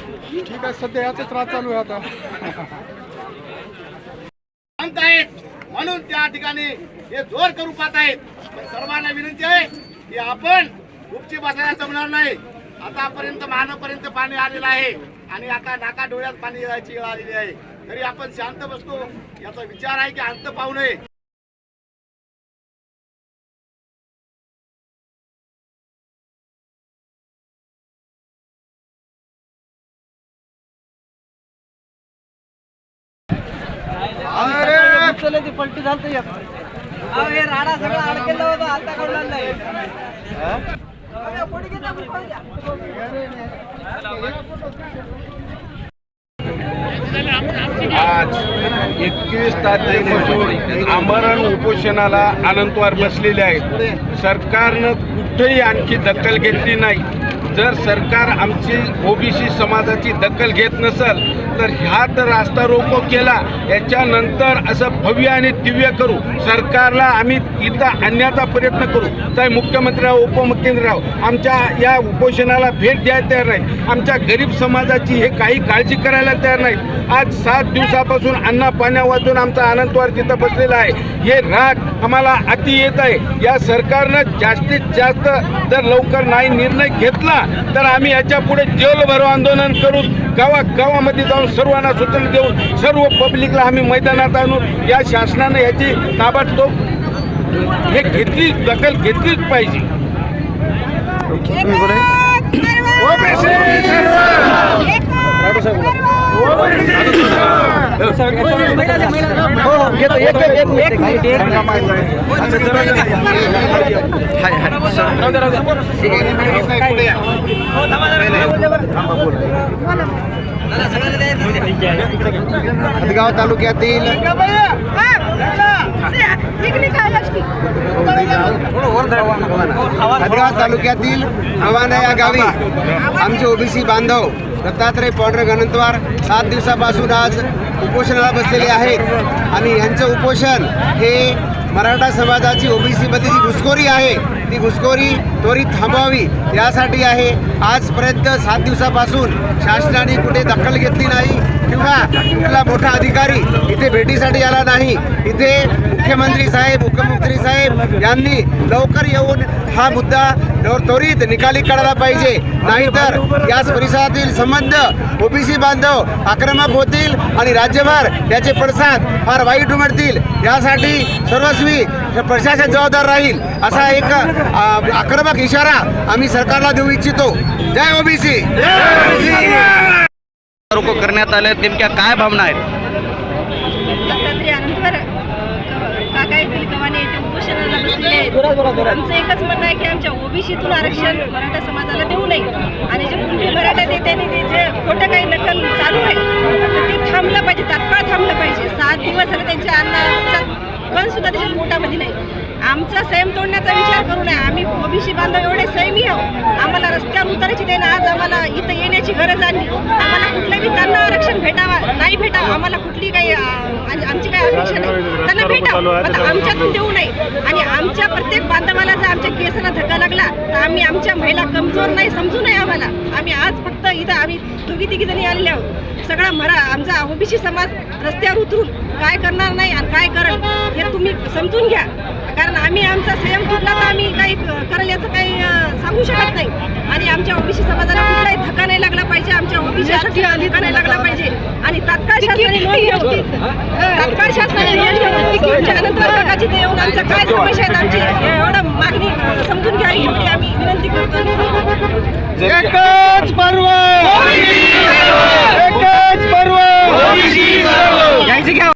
ठीक आहे सध्या याचा त्रास चालू आहे आता. शांत आहेत. म्हणून त्या ठिकाणी हे जोर करू पाहत आहेत. पण सर्वांना विनंती आहे की आपण गुपची बसायला जमणार नाही. आतापर्यंत मानापर्यंत पाणी आलेलं आहे आणि आता नाका डोळ्यात पाणी यायची वेळ आलेली आहे. तरी आपण शांत बसतो. याचा विचार आहे की अंत पाहू नये. पलटी झालं हे राडा सगळं अडकेला होता आता कोणाला नाही आज एकवीस तारखेपासून आमरण उपोषणाला अनंतवार बसलेले आहेत. सरकारनं कुठेही आणखी दखल घेतली नाही. जर सरकार आमची ओबीसी समाजाची दखल घेत नसेल तर ह्या तर रास्ता रोको केला. याच्यानंतर असं भव्य आणि दिव्य करू. सरकारला आम्ही इथं आणण्याचा प्रयत्न करू. चाहे मुख्यमंत्री राहो उपमुख्यमंत्री राहो आमच्या या उपोषणाला भेट द्यायला तयार नाही. आमच्या गरीब समाजाची हे काही काळजी करायला तयार नाही. आज सात दिवसापासून अन्ना पाण्या वाचून आमचा आनंदवार तिथं बसलेला आहे. हे राग आम्हाला अति येत आहे. या सरकारनं जास्तीत जास्त जर लवकर नाही निर्णय घेतला तर आम्ही याच्यापुढे जेलभरो आंदोलन करून गावा गावामध्ये जाऊन सर्वांना सूचना देऊन सर्व पब्लिकला आम्ही मैदानात आणून या शासनानं याची ताबडतोब हे घेतली दखल घेतलीच पाहिजे. हो, हो, हदगाव तालुक्यातील हदगाव तालुक्यातील आव्हाना या गावी आमचे ओबीसी बांधव दत्तात्रय पांढरे गणंतवार सात दिवसापासून आज उपोषणाला बसलेले आहेत. आणि यांचं उपोषण हे मराठा समाजाची ओबीसीमध्ये जी घुसखोरी आहे ती घुसखोरी त्वरित थांबवावी यासाठी आहे. आजपर्यंत सात दिवसापासून शासनाने कुठे दखल घेतली नाही. किंवा कुठला मोठा अधिकारी इथे भेटीसाठी आला नाही. इथे मुख्यमंत्री साहेब उपमुख्यमंत्री साहेब यांनी लवकर येऊन हा मुद्दा त्वरित निकाली काढला पाहिजे. नाहीतर याच परिसरातील संबंध ओबीसी बांधव आक्रमक होतील आणि राज्यभर याचे पडसाद फार वाईट उमटतील. यासाठी सर्वस्वी प्रशासन जबाबदार राहील. असा एक आक्रमक इशारा आम्ही सरकारला देऊ इच्छितो. जय ओबीसी! रोको करण्यात आले नेमक्या काय भावना आहेत? दत्तात्रय अनंतवर काका येथील गव्हाणे येथे उपोषणाला बसलेले आहेत. आमचं एकच म्हणणं आहे की आमच्या ओबीसीतून आरक्षण मराठा समाजाला देऊ नये. आणि जे कुणबी मराठा नेत्यांनी ते आमचा संयम तोडण्याचा विचार करू नये. आम्ही ओबीसी बांधव एवढे संयमी आहोत. आम्हाला रस्त्यावर उतरायची नाही आज आम्हाला इथं येण्याची गरज आली आम्हाला कुठलंही त्यांना आरक्षण भेटावा नाही भेटावं. आम्हाला कुठली काही आणि आमची काही अपेक्षा नाही. त्यांना भेटावं. आता आमच्यातून देऊ नये. आणि आमच्या प्रत्येक बांधवाला जर आमच्या केसाला धक्का लागला तर आम्ही आमच्या महिला कमजोर नाही समजू नये आम्हाला. आम्ही आज फक्त इथं आम्ही दोघी तिघी जणी आलेले आहोत. सगळा मरा आमचा ओबीसी समाज रस्त्यावर उतरून काय करणार नाही आणि काय करेल हे तुम्ही समजून घ्या. कारण आम्ही आमचा स्वयं कुठला तर आम्ही काही करायला काही सांगू शकत नाही. आणि आमच्या ओबीसी समाजाला कुठलाही धक्का नाही लागला पाहिजे. आमच्या ओबीसी धक्का नाही लागला पाहिजे. आणि तात्काळ शासनाने नोंद घेऊन तात्काळ शासनाने नोंद घेऊन त्यानंतर काकाची येऊन आमचं काय समस्या आहेत आमची एवढं मागणी समजून घ्यावी एवढी आम्ही विनंती करतो. एकच पर्व! एकच पर्व! घ्यायचं घ्या